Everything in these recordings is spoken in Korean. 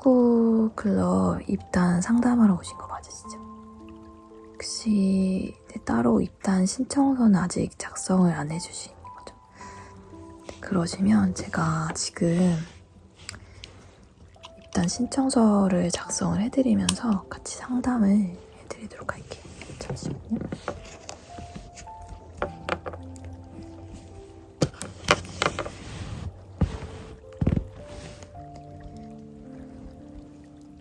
축구 클럽 입단 상담하러 오신 거 맞으시죠? 혹시 네, 따로 입단 신청서는 아직 작성을 안 해주신 거죠? 네, 그러시면 제가 지금 입단 신청서를 작성을 해드리면서 같이 상담을 해드리도록 할게요. 잠시만요.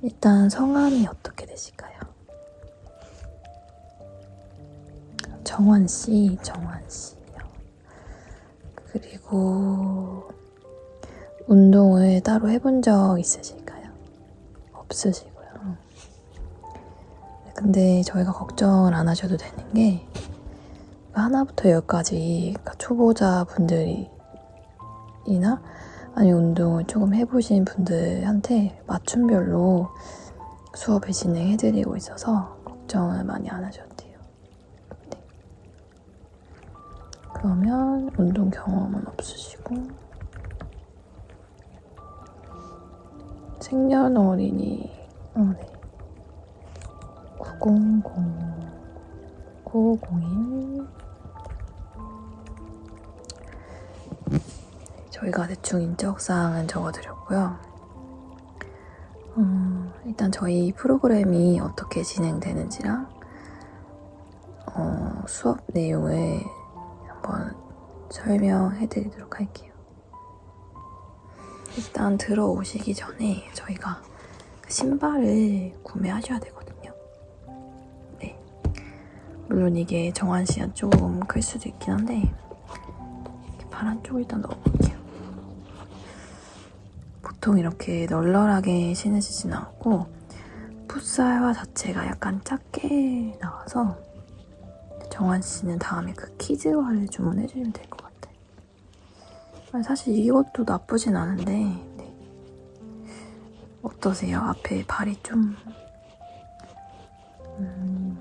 일단 성함이 어떻게 되실까요? 정환 씨, 정환 씨요. 그리고 운동을 따로 해본 적 있으실까요? 없으시고요. 근데 저희가 걱정을 안 하셔도 되는 게 하나부터 열까지 그러니까 초보자 분들이나 아니 운동을 조금 해보신 분들한테 맞춤별로 수업을 진행해드리고 있어서 걱정을 많이 안 하셔도 돼요. 네. 그러면 운동 경험은 없으시고 생년월일이 어, 네. 900 901 저희가 대충 인적사항은 적어드렸고요. 음, 일단 저희 프로그램이 어떻게 진행되는지랑 어, 수업 내용을 한번 설명해 드리도록 할게요. 일단 들어오시기 전에 저희가 그 신발을 구매하셔야 되거든요. 네. 물론 이게 정한 씨가 조금 클 수도 있긴 한데 발 한쪽 일단 넣어볼게요. 보통 이렇게 널널하게 신으시진 않고 풋살화 자체가 약간 작게 나와서 정한 씨는 다음에 그 키즈화를 주문해 주시면 될 것 같아요. 사실 이것도 나쁘진 않은데 네. 어떠세요? 앞에 발이 좀 음,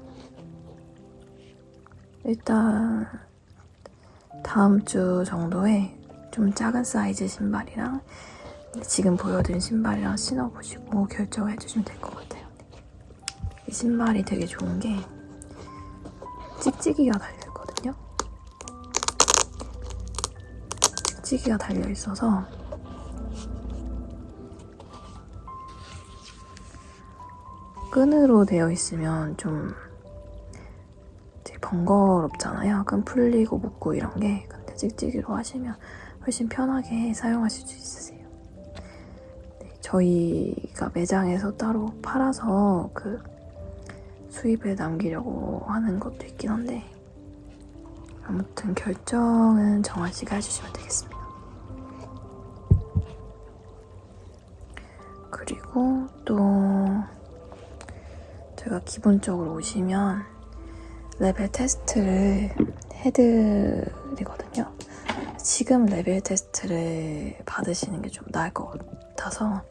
일단 다음 주 정도에 좀 작은 사이즈 신발이랑 지금 보여드린 신발이랑 신어보시고 결정을 해주시면 될 것 같아요. 이 신발이 되게 좋은 게 찍찍이가 달려있거든요. 찍찍이가 달려있어서 끈으로 되어 있으면 좀 되게 번거롭잖아요. 끈 풀리고 묶고 이런 게. 근데 찍찍이로 하시면 훨씬 편하게 사용하실 수 있으세요. 네, 저희가 매장에서 따로 팔아서 그 수입을 남기려고 하는 것도 있긴 한데 아무튼 결정은 정한 씨가 해주시면 되겠습니다. 그리고 또 제가 기본적으로 오시면 레벨 테스트를 해드리거든요. 지금 레벨 테스트를 받으시는 게 좀 나을 것 같아서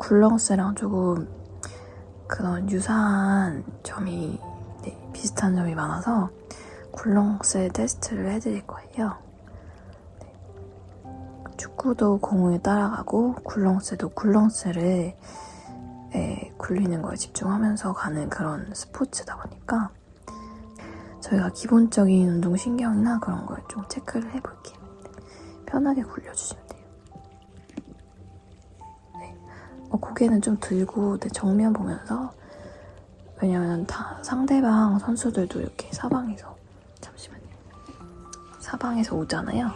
굴렁쇠랑 조금 그런 유사한 점이 네, 비슷한 점이 많아서 굴렁쇠 테스트를 해드릴 거예요. 네. 축구도 공을 따라가고 굴렁쇠도 굴렁쇠를 에, 굴리는 거에 집중하면서 가는 그런 스포츠다 보니까 저희가 기본적인 운동 신경이나 그런 걸 좀 체크를 해볼게요. 편하게 굴려주시면 돼요. 고개는 좀 들고 네, 정면 보면서 왜냐면 다 상대방 선수들도 이렇게 사방에서 잠시만요. 사방에서 오잖아요.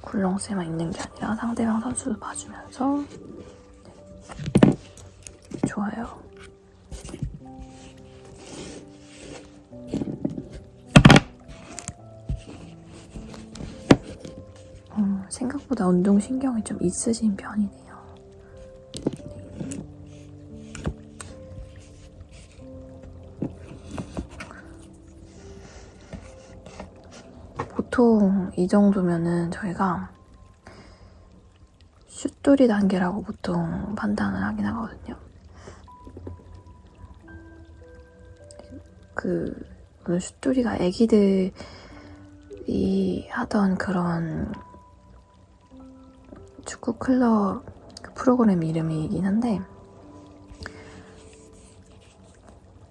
굴렁쇠만 있는 게 아니라 상대방 선수도 봐주면서 네. 좋아요. 어, 생각보다 운동신경이 좀 있으신 편이네요. 보통 이 정도면은 저희가 슛돌이 단계라고 보통 판단을 하긴 하거든요. 그 물론 슛돌이가 애기들 클럽이 하던 그런 축구 클럽 그 프로그램 이름이긴 한데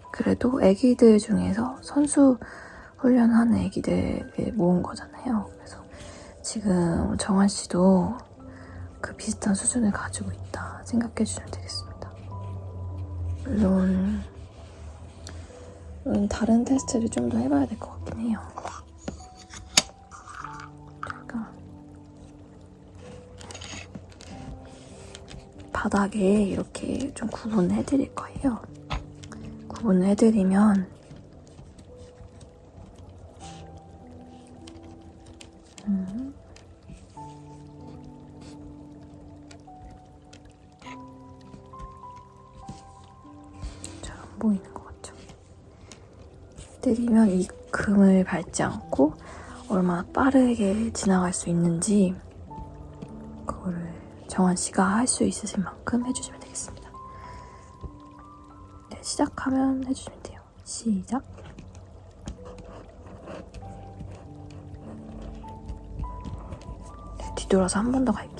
그래도 애기들 중에서 선수 훈련하는 애기들을 모은 거잖아요. 그래서 지금 정한 씨도 그 비슷한 수준을 가지고 있다 생각해 주시면 되겠습니다. 물론, 물론 다른 테스트를 좀 더 해봐야 될 것 같긴 해요. 제가 바닥에 이렇게 좀 구분을 해드릴 거예요. 구분을 해드리면 안 보이는 것 같죠? 때리면 이 금을 밟지 않고 얼마나 빠르게 지나갈 수 있는지 그거를 정한 씨가 할 수 있으신 만큼 해주시면 되겠습니다. 네, 시작하면 해주시면 돼요. 시작. 네, 뒤돌아서 한 번 더 갈게요.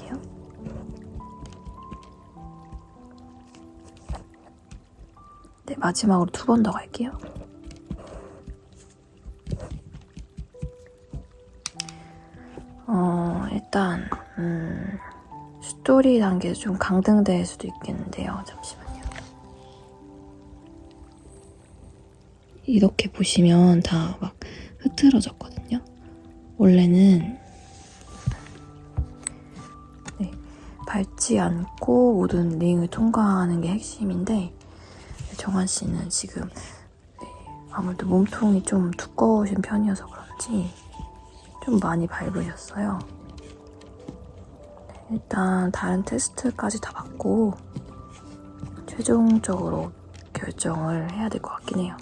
마지막으로 두 번 더 갈게요. 어, 일단, 음, 스토리 단계에서 좀 강등될 수도 있겠는데요. 잠시만요. 이렇게 보시면 다 막 흐트러졌거든요. 원래는 네, 밟지 않고 모든 링을 통과하는 게 핵심인데 정한 씨는 지금 네, 아무래도 몸통이 좀 두꺼우신 편이어서 그런지 좀 많이 밟으셨어요. 네, 일단 다른 테스트까지 다 받고 최종적으로 결정을 해야 될 것 같긴 해요.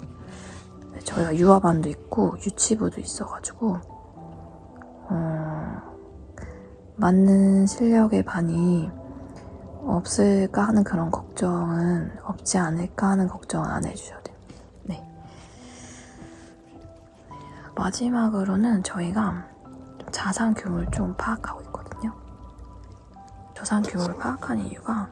네, 저희가 유아반도 있고 유치부도 있어가지고 어, 맞는 실력의 반이 없을까 하는 그런 걱정은 없지 않을까 하는 걱정은 안 해주셔도 돼요. 네. 마지막으로는 저희가 좀 자산 규모를 좀 파악하고 있거든요. 자산 규모를 파악하는 이유가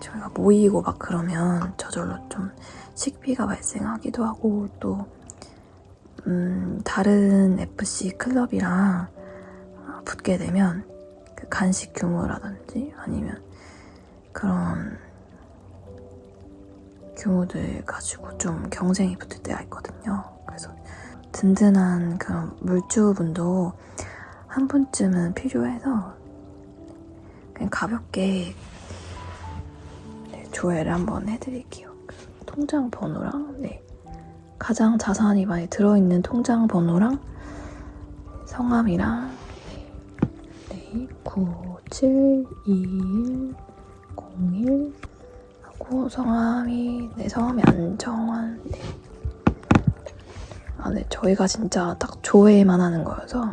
저희가 모이고 막 그러면 저절로 좀 식비가 발생하기도 하고 또 음, 다른 FC 클럽이랑 붙게 되면 그 간식 규모라든지 아니면 그런 규모들 가지고 좀 경쟁이 붙을 때가 있거든요. 그래서 든든한 그런 물주분도 한 분쯤은 필요해서 그냥 가볍게 네, 조회를 한번 해드릴게요. 그 통장 번호랑 네, 가장 자산이 많이 들어있는 통장 번호랑 성함이랑 네, 972101 하고 성함이 네 성함이 안정환 네. 아, 네 저희가 진짜 딱 조회만 하는 거여서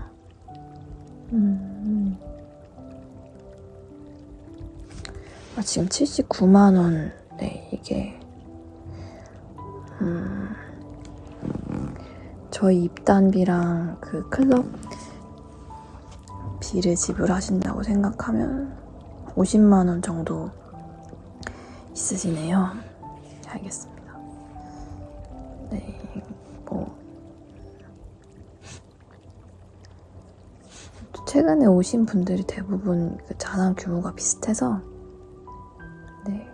음. 아, 지금 79만 원. 네, 이게 음. 저희 입단비랑 그 클럽 비를 지불하신다고 생각하면 50만 원 정도 있으시네요. 알겠습니다. 네, 뭐 최근에 오신 분들이 대부분 그 자산 규모가 비슷해서 네.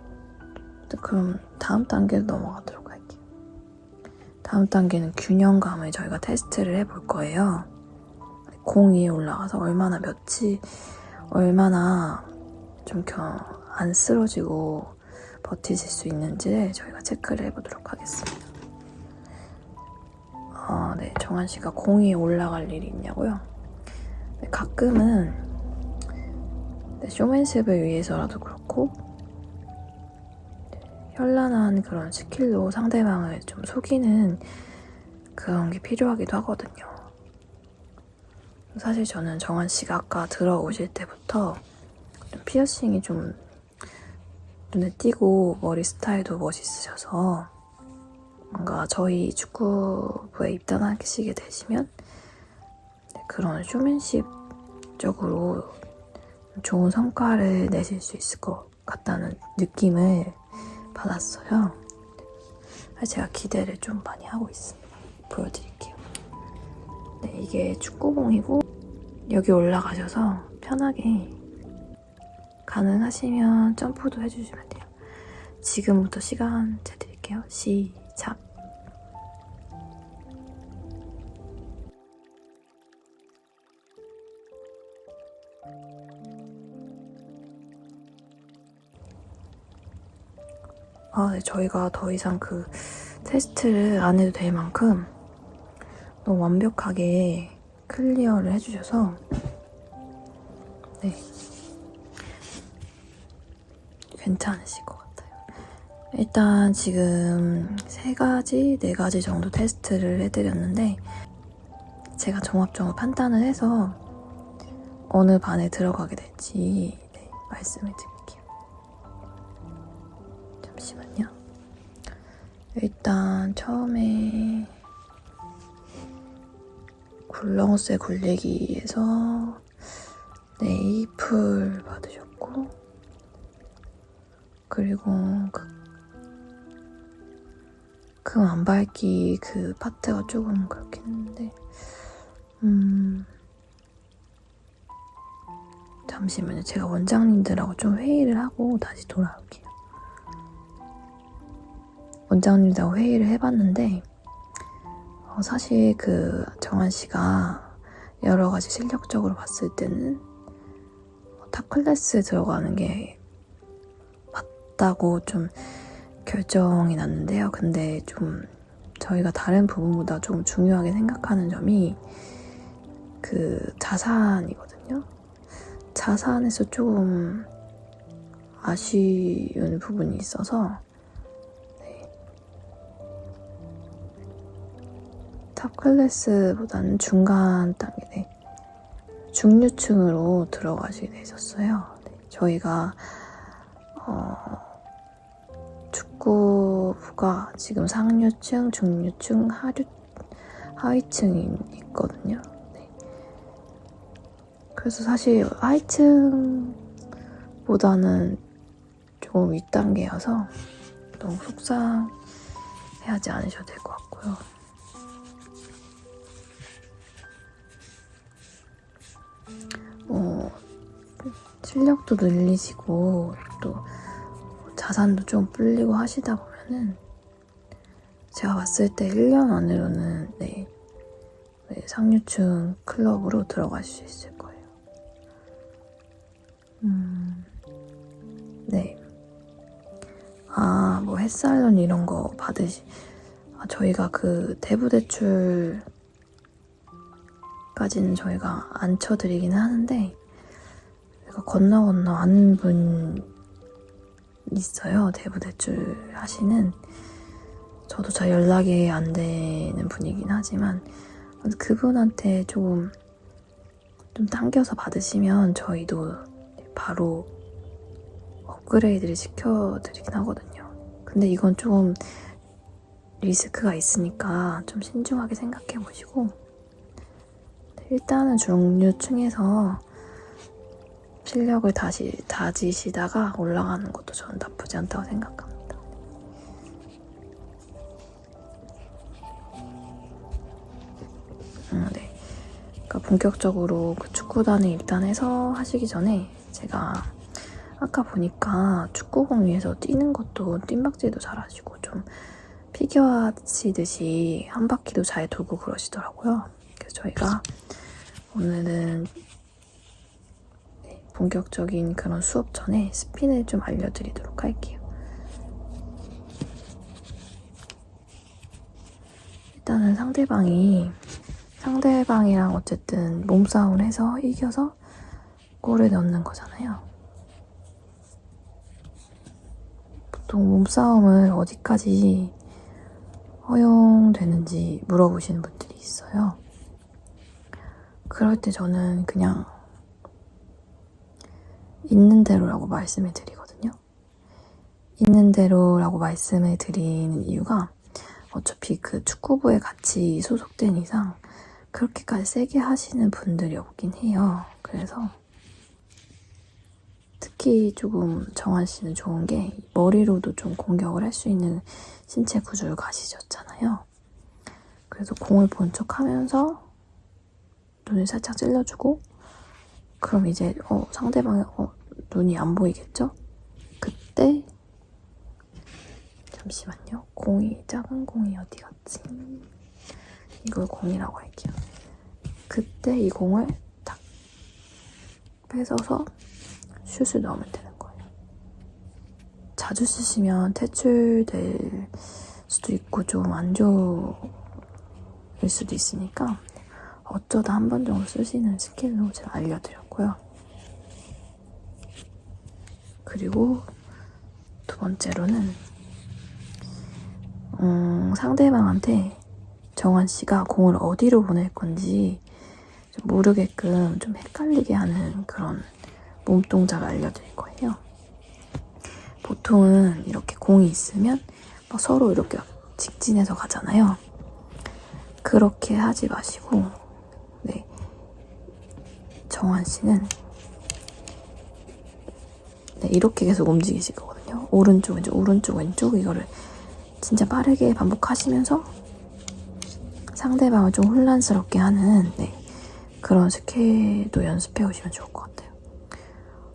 그럼 다음 단계로 넘어가도록 할게요. 다음 단계는 균형감을 저희가 테스트를 해볼 거예요. 공 위에 올라가서 얼마나 몇이 얼마나 좀 안 쓰러지고 버티실 수 있는지를 저희가 체크를 해보도록 하겠습니다. 아, 네, 정한 씨가 공 위에 올라갈 일이 있냐고요? 네, 가끔은 네, 쇼맨십을 위해서라도 그렇고 현란한 그런 스킬로 상대방을 좀 속이는 그런 게 필요하기도 하거든요. 사실 저는 정한 씨가 아까 들어오실 때부터 좀 피어싱이 좀 눈에 띄고 머리 스타일도 멋있으셔서 뭔가 저희 축구부에 입단하시게 되시면 네, 그런 쇼맨십적으로 좋은 성과를 내실 수 있을 것 같다는 느낌을 받았어요. 그래서 제가 기대를 좀 많이 하고 있습니다. 보여드릴게요. 네, 이게 축구공이고 여기 올라가셔서 편하게 가능하시면 점프도 해주시면 돼요. 지금부터 시간 재드릴게요. 시작. 아, 네, 저희가 더 이상 그 테스트를 안 해도 될 만큼 너무 완벽하게 클리어를 해주셔서 네 괜찮으실 것 같아요. 일단 지금 세 가지, 네 가지 정도 테스트를 해드렸는데 제가 종합적으로 판단을 해서 어느 반에 들어가게 될지 네, 말씀을 드릴게요. 잠시만요. 일단 처음에 굴렁쇠 굴리기에서 네이플 받으셨고 그리고 그, 그안 밝기 그 파트가 조금 그렇긴 했는데 음 잠시만요. 제가 원장님들하고 좀 회의를 하고 다시 돌아올게요. 원장님들하고 회의를 해봤는데 어, 사실 그 정한 씨가 여러 가지 실력적으로 봤을 때는 어, 탑 클래스에 들어가는 게 맞다고 좀 결정이 났는데요. 근데 좀 저희가 다른 부분보다 좀 중요하게 생각하는 점이 그 자산이거든요. 자산에서 조금 아쉬운 부분이 있어서 탑 클래스보다는 중간 단계, 네. 중류층으로 들어가시게 되셨어요. 네. 저희가 어, 축구부가 지금 상류층, 중류층, 하류, 하위층이 있거든요. 네. 그래서 사실 하위층보다는 조금 윗단계여서 너무 속상해하지 않으셔도 될 것 같고요. 어, 실력도 늘리시고 또 자산도 좀 불리고 하시다 보면은 제가 봤을 때 1년 안으로는 네, 네, 상류층 클럽으로 들어갈 수 있을 거예요. 음, 네. 아, 뭐 햇살론 이런 거 받으시, 아, 저희가 그 대부대출 까지는 저희가 안 쳐드리기는 하는데 건너 건너 아는 분 있어요. 대부 대출 하시는 저도 잘 연락이 안 되는 분이긴 하지만 그분한테 조금 좀 당겨서 받으시면 저희도 바로 업그레이드를 시켜드리긴 하거든요. 근데 이건 좀 리스크가 있으니까 좀 신중하게 생각해 보시고 일단은 중류층에서 실력을 다시 다지시다가 올라가는 것도 저는 나쁘지 않다고 생각합니다. 음, 네. 그러니까 본격적으로 그 축구단을 일단 해서 하시기 전에 제가 아까 보니까 축구공 위에서 뛰는 것도 뜀박질도 잘 하시고 좀 피겨 하시듯이 한 바퀴도 잘 돌고 그러시더라고요. 그래서 저희가 오늘은 본격적인 그런 수업 전에 스핀을 좀 알려드리도록 할게요. 일단은 상대방이 상대방이랑 어쨌든 몸싸움을 해서 이겨서 골을 넣는 거잖아요. 보통 몸싸움을 어디까지 허용되는지 물어보시는 분들이 있어요. 그럴 때 저는 그냥 있는 대로라고 말씀을 드리거든요. 있는 대로라고 말씀을 드리는 이유가 어차피 그 축구부에 같이 소속된 이상 그렇게까지 세게 하시는 분들이 없긴 해요. 그래서 특히 조금 정한 씨는 좋은 게 머리로도 좀 공격을 할 수 있는 신체 구조를 가지셨잖아요. 그래서 공을 본 척 하면서 눈을 살짝 찔러주고 그럼 이제 어, 상대방의 어, 눈이 안 보이겠죠? 그때 잠시만요. 공이 작은 공이 어디 갔지? 이걸 공이라고 할게요. 그때 이 공을 탁 뺏어서 슛을 넣으면 되는 거예요. 자주 쓰시면 퇴출될 수도 있고 좀 안 좋을 수도 있으니까 어쩌다 한 번 정도 쓰시는 스킬로 제가 알려드렸고요. 그리고 두 번째로는 음, 상대방한테 정한 씨가 공을 어디로 보낼 건지 좀 모르게끔 좀 헷갈리게 하는 그런 몸 동작을 알려드릴 거예요. 보통은 이렇게 공이 있으면 막 서로 이렇게 직진해서 가잖아요. 그렇게 하지 마시고, 네. 정한 씨는 네, 이렇게 계속 움직이실 거거든요. 오른쪽, 왼쪽, 오른쪽, 왼쪽 이거를 진짜 빠르게 반복하시면서 상대방을 좀 혼란스럽게 하는 네, 그런 스킬도 연습해 오시면 좋을 것 같아요.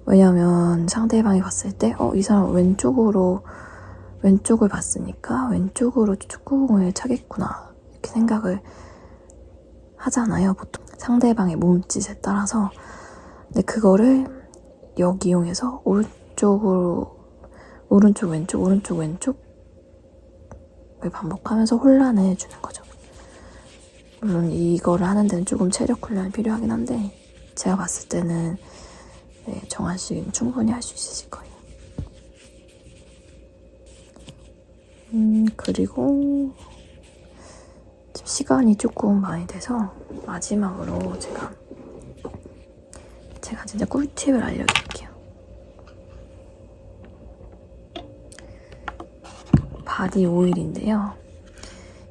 왜냐면 상대방이 봤을 때, 어, 이 사람 왼쪽으로, 왼쪽을 봤으니까 왼쪽으로 축구공을 차겠구나. 이렇게 생각을 하잖아요. 보통 상대방의 몸짓에 따라서. 근데 그거를 여기 이용해서 오른쪽으로, 오른쪽, 왼쪽, 오른쪽, 왼쪽을 반복하면서 혼란을 주는 거죠. 물론 이거를 하는 데는 조금 체력 훈련이 필요하긴 한데, 제가 봤을 때는 네, 정한 씨는 충분히 할 수 있으실 거예요. 음, 그리고 시간이 조금 많이 돼서 마지막으로 제가 제가 진짜 꿀팁을 알려드릴게요. 바디 오일인데요.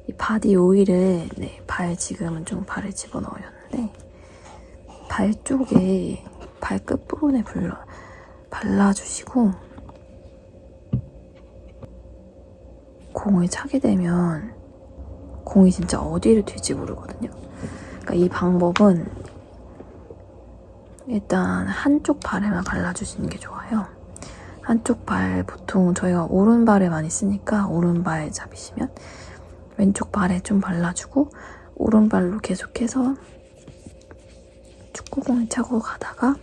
이 바디 오일을 네, 발 지금은 좀 발을 집어넣었는데 발 쪽에 발끝 부분에 불러, 발라주시고 공을 차게 되면 공이 진짜 어디를 튈지 모르거든요. 그러니까 이 방법은 일단 한쪽 발에만 발라주시는 게 좋아요. 한쪽 발 보통 저희가 오른발에 많이 쓰니까 오른발 잡이시면 왼쪽 발에 좀 발라주고 오른발로 계속해서 축구공을 차고 가다가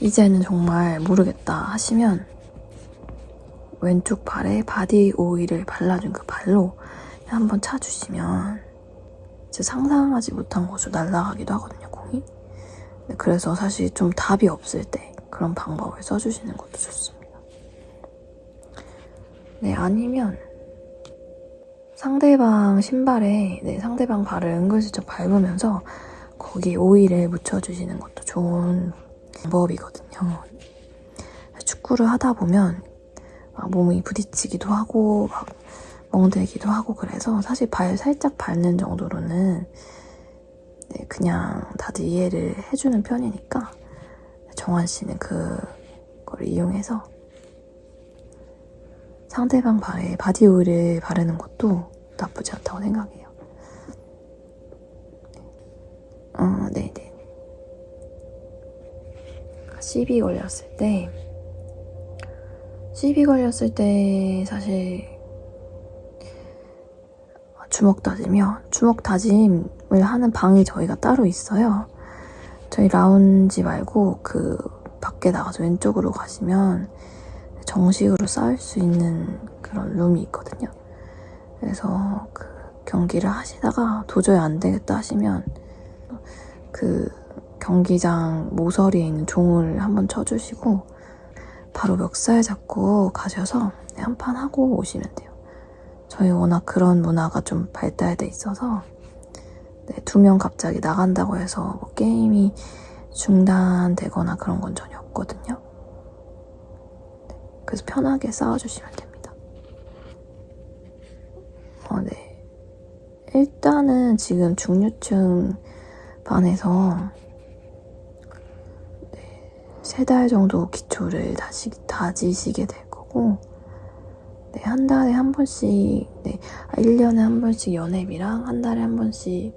이제는 정말 모르겠다 하시면 왼쪽 발에 바디 오일을 발라준 그 발로 한번 차주시면 진짜 상상하지 못한 곳으로 날아가기도 하거든요, 공이. 네, 그래서 사실 좀 답이 없을 때 그런 방법을 써주시는 것도 좋습니다. 네, 아니면 상대방 신발에 네, 상대방 발을 은근슬쩍 밟으면서 거기 오일을 묻혀주시는 것도 좋은 방법이거든요. 축구를 하다 보면 막 몸이 부딪히기도 하고 막 멍들기도 하고 그래서 사실 발 살짝 밟는 정도로는 네, 그냥 다들 이해를 해주는 편이니까 정한 씨는 그걸 이용해서 상대방 발에 바디 오일을 바르는 것도 나쁘지 않다고 생각해요. 어, 네네. 시비 걸렸을 때, 시비 걸렸을 때 사실 주먹 다짐이요. 주먹 다짐을 하는 방이 저희가 따로 있어요. 저희 라운지 말고 그 밖에 나가서 왼쪽으로 가시면 정식으로 싸울 수 있는 그런 룸이 있거든요. 그래서 그 경기를 하시다가 도저히 안 되겠다 하시면 그 경기장 모서리에 있는 종을 한번 쳐주시고 바로 멱살 잡고 가셔서 한 판 하고 오시면 돼요. 저희 워낙 그런 문화가 좀 발달돼 있어서 네, 두명 갑자기 나간다고 해서 뭐 게임이 중단되거나 그런 건 전혀 없거든요. 그래서 편하게 싸워주시면 됩니다. 어, 네. 일단은 지금 중류층 반에서 네, 세달 정도 기초를 다시 다지시게 될 거고 네, 한 달에 한 번씩 네, 아, 1년에 한 번씩 연회비랑 한 달에 한 번씩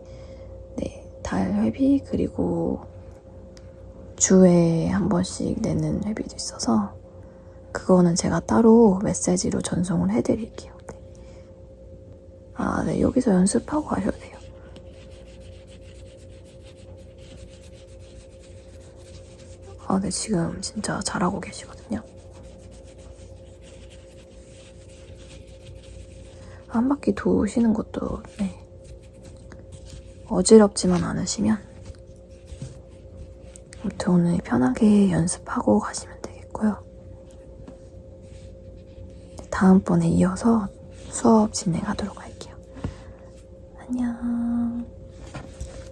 네, 달 회비 그리고 주에 한 번씩 내는 회비도 있어서 그거는 제가 따로 메시지로 전송을 해드릴게요. 네. 아, 네, 여기서 연습하고 가셔도 돼요. 아, 네, 지금 진짜 잘하고 계시거든요. 한 바퀴 도시는 것도, 네. 어지럽지만 않으시면, 아무튼 오늘 편하게 연습하고 가시면 되겠고요. 다음번에 이어서 수업 진행하도록 할게요. 안녕.